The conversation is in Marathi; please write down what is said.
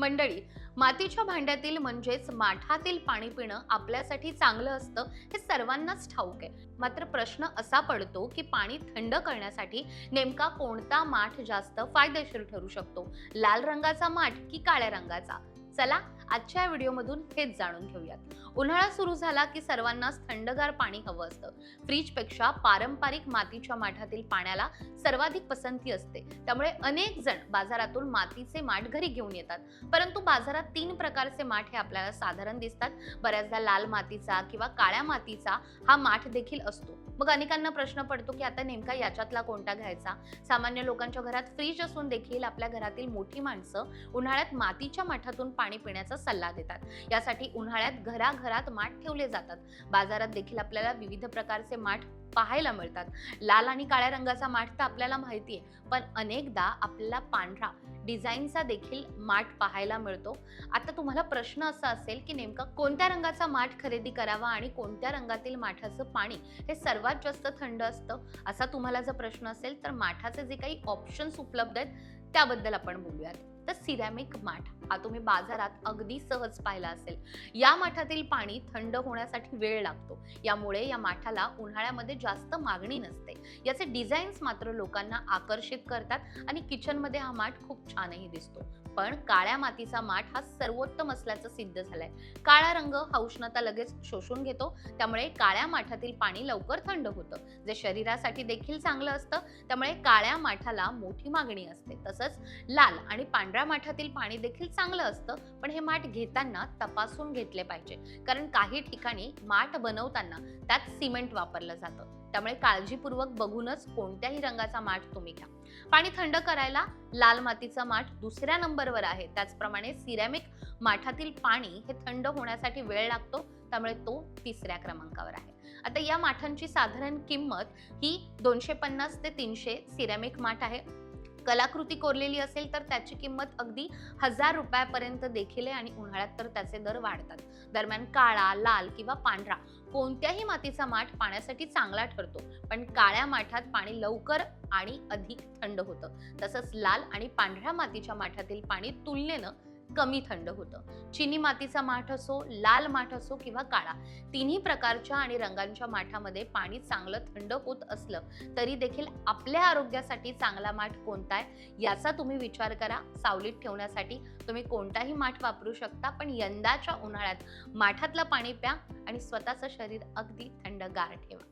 मंडळी मातीच्या भांड्यातील म्हणजेच माठातील पाणी पिणं आपल्यासाठी चांगलं असतं हे सर्वांनाच ठाऊक आहे. मात्र प्रश्न असा पडतो की पाणी थंड करण्यासाठी नेमका कोणता माठ जास्त फायदेशीर ठरू शकतो? लाल रंगाचा माठ की काळ्या रंगाचा? चला आजच्या व्हिडिओमधून हेच जाणून घेऊयात. उन्हाळा सुरू झाला की सर्वांनाच थंडगार पाणी हवं असतं. फ्रीजपेक्षा पारंपरिक मातीच्या माठातील पाण्याला सर्वाधिक पसंती असते. त्यामुळे अनेक जण बाजारातून मातीचे माठ घरी घेऊन येतात. परंतु बाजारात तीन प्रकारचे माठ हे आपल्याला साधारण दिसतात. बऱ्याचदा लाल मातीचा किंवा काळ्या मातीचा हा माठ देखील असतो. मग अनेकांना प्रश्न पडतो की आता नेमका याच्यातला कोणता घ्यायचा? सामान्य लोकांच्या घरात फ्रीज असून देखील आपल्या घरातील मोठी माणसं उन्हाळ्यात मातीच्या माठातून पाणी पिण्याचा सल्ला देतात. यासाठी उन्हाळ्यात घराघरात माठ ठेवले जातात. बाजारात देखील आपल्याला विविध प्रकारचे माठ पाहायला मिळतात. लाल आणि काळ्या रंगाचा माठ तर आपल्याला माहिती आहे पण अनेकदा आपल्याला पांढरा डिझाईनचा देखील माठ पाहायला मिळतो. आता तुम्हाला प्रश्न असा असेल की नेमका कोणत्या रंगाचा माठ खरेदी करावा आणि कोणत्या रंगातील माठाचं पाणी हे सर्वात जास्त थंड असतं? असा तुम्हाला जर प्रश्न असेल तर माठाचे जे काही ऑप्शन्स उपलब्ध आहेत त्याबद्दल आपण बोलूयात. तर सिरॅमिक माठ. हा तुम्ही बाजारात अगदी सहज पाहिला असेल. या माठातील पाणी थंड होण्यासाठी वेळ लागतो. यामुळे या माठाला उन्हाळ्यामध्ये जास्त मागणी नसते. याचे डिझाईन्स मात्र लोकांना आकर्षित करतात आणि किचनमध्ये हा माठ खूप छानही दिसतो. पण काळ्या मातीचा माठ हा सर्वोत्तम असल्याचं सिद्ध झालंय. काळा रंग हा उष्णता लगेच शोषून घेतो त्यामुळे काळ्या माठातील पाणी लवकर थंड होतं. जे शरीरासाठी देखील चांगलं असतं त्यामुळे काळ्या माठाला मोठी मागणी असते. तसंच लाल आणि पांढऱ्या माठातील पाणी देखील चांगलं असतं पण हे माठ घेताना तपासून घेतले पाहिजे. कारण काही ठिकाणी माठ बनवताना त्यात सिमेंट वापरलं जातं. त्यामुळे काळजीपूर्वक बघूनच कोणत्याही रंगाचा माठ तुम्ही घ्या. पाणी थंड करायला लाल मातीचा माठ दुसऱ्या नंबरवर आहे. त्याचप्रमाणे सिरॅमिक माठातील पाणी हे थंड होण्यासाठी वेळ लागतो त्यामुळे तो तिसऱ्या क्रमांकावर आहे. आता या माठांची साधारण किंमत ही दोनशे पन्नास ते तीनशे सिरॅमिक माठ आहे. कलाकृती कोरलेली असेल तर त्याची किंमत अगदी हजार रुपयापर्यंत देखील आहे आणि उन्हाळ्यात तर त्याचे दर वाढतात. दरम्यान काळा लाल किंवा पांढरा कोणत्याही मातीचा माठ पाण्यासाठी चांगला ठरतो. पण काळ्या माठात पाणी लवकर आणि अधिक थंड होतं. तसंच लाल आणि पांढऱ्या मातीच्या माठातील पाणी तुलनेनं कमी थंड होतं. चिनी मातीचा माठ असो लाल माठ असो किंवा काळा तिन्ही प्रकारच्या आणि रंगांच्या माठामध्ये पाणी चांगलं थंड होत असलं तरी देखील आपल्या आरोग्यासाठी चांगला माठ कोणता आहे याचा तुम्ही विचार करा. सावलीत ठेवण्यासाठी तुम्ही कोणताही माठ वापरू शकता पण यंदाच्या उन्हाळ्यात माठातलं पाणी प्या आणि स्वतःचं शरीर अगदी थंडगार ठेवा.